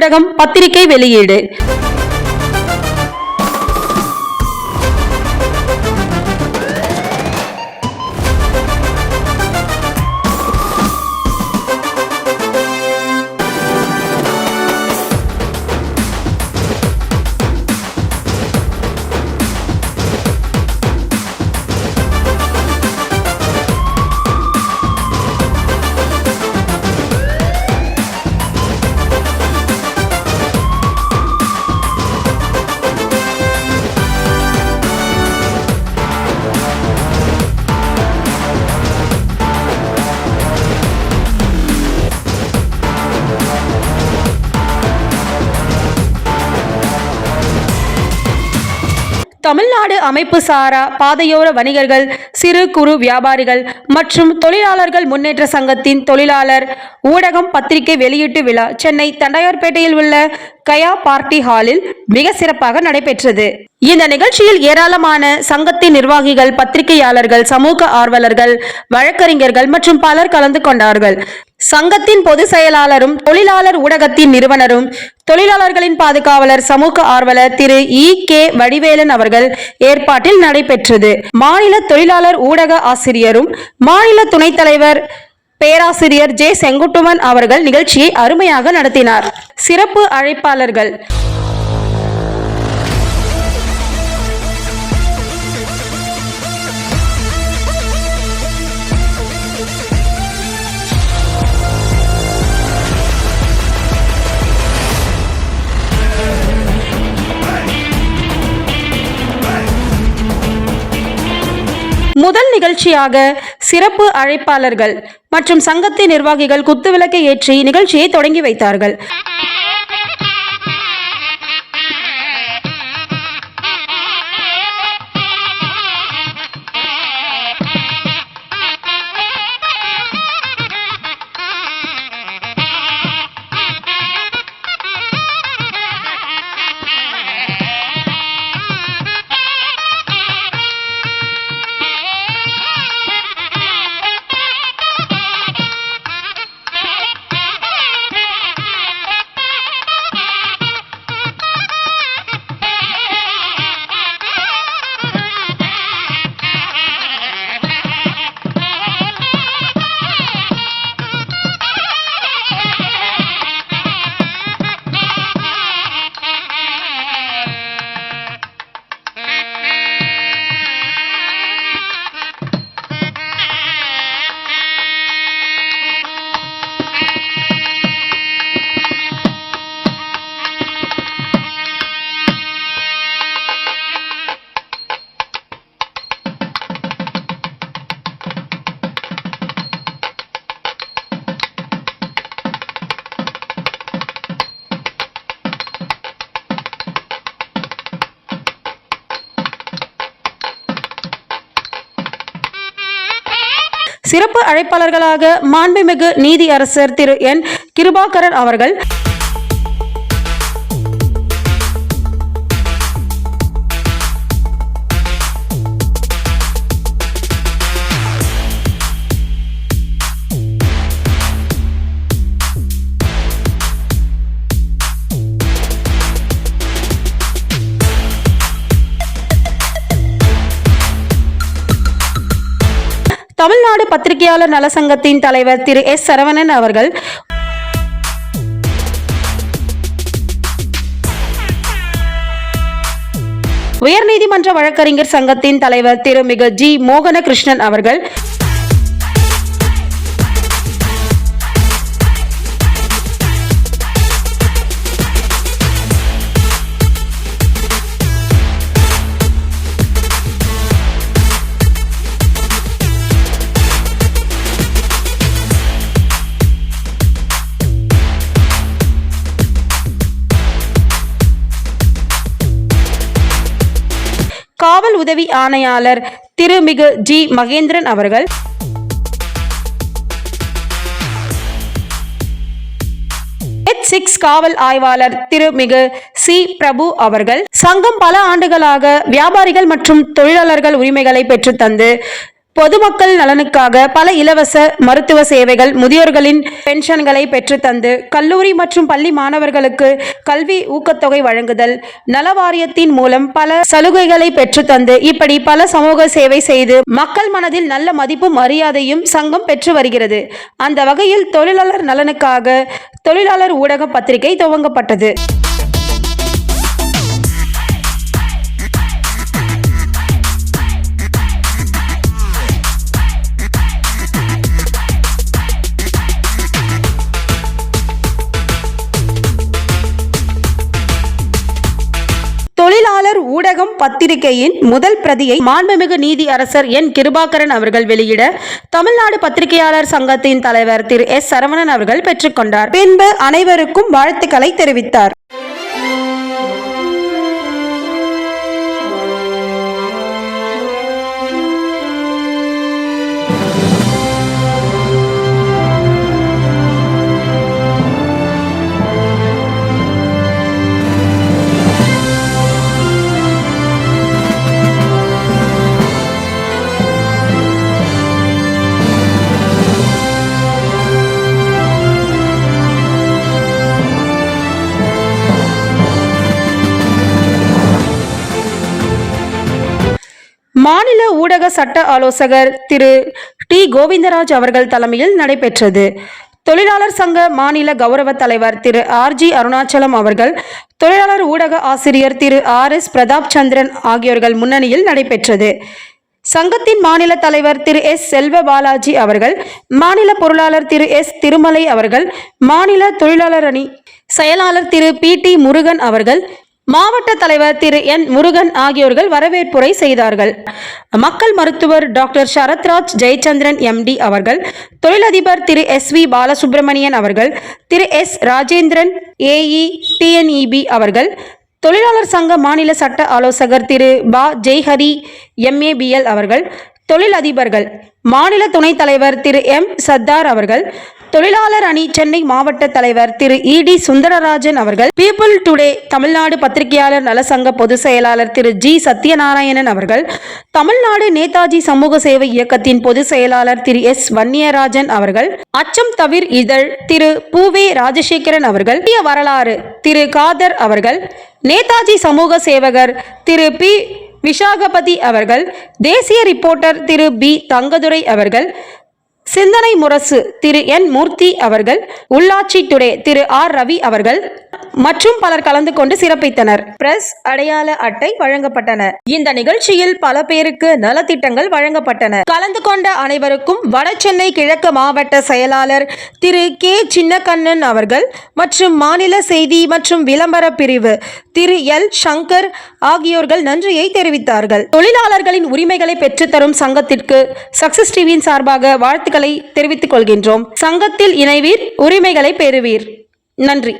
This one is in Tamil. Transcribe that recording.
ஊடகம் பத்திரிகை வெளியீடு. தமிழ்நாடு அமைப்பு சாரா பாதையோர வணிகர்கள் சிறு குறு வியாபாரிகள் மற்றும் தொழிலாளர்கள் முன்னேற்ற சங்கத்தின் தொழிலாளர் ஊடகம் பத்திரிகை வெளியீட்டு விழா சென்னை தண்டையார்பேட்டையில் உள்ள கயா பார்ட்டி ஹாலில் மிக சிறப்பாக நடைபெற்றது. இந்த நிகழ்ச்சியில் ஏராளமான சங்கத்தின் நிர்வாகிகள் பத்திரிகையாளர்கள் சமூக ஆர்வலர்கள் வழக்கறிஞர்கள் மற்றும் பலர் கலந்து கொண்டார்கள். சங்கத்தின் பொதுச் செயலாளரும் தொழிலாளர் ஊடகத்தின் நிறுவனரும் தொழிலாளர்களின் பாதுகாவலர் சமூக ஆர்வலர் திரு இ. கே. வடிவேலன் அவர்கள் ஏற்பாட்டில் நடைபெற்றது. மாநில தொழிலாளர் ஊடக ஆசிரியரும் மாநில துணைத் தலைவர் பேராசிரியர் ஜே செங்குட்டுவன் அவர்கள் நிகழ்ச்சியை அருமையாக நடத்தினார். சிறப்பு அழைப்பாளர்கள். முதல் நிகழ்ச்சியாக சிறப்பு அழைப்பாளர்கள் மற்றும் சங்கத்தின் நிர்வாகிகள் குத்துவிளக்கை ஏற்றி நிகழ்ச்சியை தொடங்கி வைத்தார்கள். சிறப்பு அழைப்பாளர்களாக மாண்புமிகு நீதி அரசர் திரு என் கிருபாகரன் அவர்கள் தமிழ்நாடு பத்திரிகையாளர் நல சங்கத்தின் தலைவர் திரு எஸ் சரவணன் அவர்கள் உயர்நீதிமன்ற வழக்கறிஞர் சங்கத்தின் தலைவர் திரு மிகு ஜி மோகன கிருஷ்ணன் அவர்கள் உதவி ஆணையாளர் திருமிகு ஜி. மகேந்திரன் அவர்கள். சிக்ஸ் காவல் ஆய்வாளர் திருமிகு சி. பிரபு அவர்கள். சங்கம் பல ஆண்டுகளாக வியாபாரிகள் மற்றும் தொழிலாளர்கள் உரிமைகளை பெற்றுத்தந்து பொதுமக்கள் நலனுக்காக பல இலவச மருத்துவ சேவைகள் முதியோர்களின் பென்ஷன்களை பெற்றுத்தந்து கல்லூரி மற்றும் பள்ளி மாணவர்களுக்கு கல்வி ஊக்கத்தொகை வழங்குதல் நலவாரியத்தின் மூலம் பல சலுகைகளை பெற்றுத்தந்து இப்படி பல சமூக சேவை செய்து மக்கள் மனதில் நல்ல மதிப்பும் மரியாதையும் சங்கம் பெற்று வருகிறது. அந்த வகையில் தொழிலாளர் நலனுக்காக தொழிலாளர் ஊடக பத்திரிகை துவங்கப்பட்டது. பத்திரிகையின் முதல் பிரதியை மாண்புமிகு நீதி அரசர் என் கிருபாகரன் அவர்கள் வெளியிட தமிழ்நாடு பத்திரிகையாளர் சங்கத்தின் தலைவர் திரு எஸ் சரவணன் அவர்கள் பெற்றுக்கொண்டார். பின்பு அனைவருக்கும் வாழ்த்துக்களை தெரிவித்தார். மாநில ஊடக சட்ட ஆலோசகர் திரு டி. கோவிந்தராஜ் அவர்கள் தலைமையில் நடைபெற்றது. தொழிலாளர் சங்க மாநில கௌரவ தலைவர் திரு ஆர்ஜி அருணாச்சலம் அவர்கள் தொழிலாளர் ஊடக ஆசிரியர் திரு ஆர். எஸ். பிரதாப் சந்திரன் ஆகியோர்கள் முன்னணியில் நடைபெற்றது. சங்கத்தின் மாநில தலைவர் திரு எஸ். செல்வ பாலாஜி அவர்கள் மாநில பொருளாளர் திரு எஸ். திருமலை அவர்கள் மாநில தொழிலாளர் அணி செயலாளர் திரு பி. டி. முருகன் அவர்கள் மாவட்ட தலைவர் திரு என் முருகன் ஆகியோர்கள் வரவேற்புரை செய்தார்கள். மக்கள் மருத்துவர் டாக்டர் சரத்ராஜ் ஜெயச்சந்திரன் எம்டி அவர்கள் தொழிலதிபர் திரு எஸ் வி பாலசுப்ரமணியன் அவர்கள் Thiru S Rajendran AE TNEB அவர்கள் தொழிலாளர் சங்க மாநில சட்ட ஆலோசகர் திரு பா ஜெய்ஹரி எம்ஏபிஎல் அவர்கள் தொழிலதிபர்கள் மாநில துணைத் தலைவர் திரு எம் சத்தார் அவர்கள் தொழிலாளர் அணி சென்னை மாவட்ட தலைவர் திரு இடி சுந்தரராஜன் அவர்கள் பீப்புள் டுடே தமிழ்நாடு பத்திரிகையாளர் நலசங்க பொதுச் செயலாளர் திரு ஜி சத்யநாராயணன் அவர்கள் தமிழ்நாடு நேதாஜி சமூக சேவை இயக்கத்தின் பொதுச் செயலாளர் திரு எஸ் வன்னியராஜன் அவர்கள் அச்சம் தவிர் இதழ் திரு பூவே ராஜசேகரன் அவர்கள் இந்திய வரலாறு திரு காதர் அவர்கள் நேதாஜி சமூக சேவகர் திரு பி விஷாகபதி அவர்கள் தேசிய ரிப்போர்ட்டர் திரு பி தங்கதுரை அவர்கள் சிந்தனை முரசு திரு என் மூர்த்தி அவர்கள் உள்ளாட்சி டுடே திரு ஆர் ரவி அவர்கள் மற்றும் பலர் கலந்து கொண்டு சிறப்பித்தனர். பிரஸ் அடையாள அட்டை வழங்கப்பட்டன. இந்த நிகழ்ச்சியில் பல பேருக்கு நலத்திட்டங்கள் வழங்கப்பட்டன. கலந்து கொண்ட அனைவருக்கும் வடசென்னை கிழக்கு மாவட்ட செயலாளர் திரு கே. சின்னக்கண்ணன் அவர்கள் மற்றும் மாநில செய்தி மற்றும் விளம்பர பிரிவு திரு எல். சங்கர் ஆகியோர்கள் நன்றியை தெரிவித்தார்கள். தொழிலாளர்களின் உரிமைகளை பெற்றுத்தரும் சங்கத்திற்கு சக்சஸ் டிவியின் சார்பாக வாழ்த்துக்களை தெரிவித்துக் கொள்கின்றோம். சங்கத்தில் இணைவீர் உரிமைகளை பெறுவீர். நன்றி.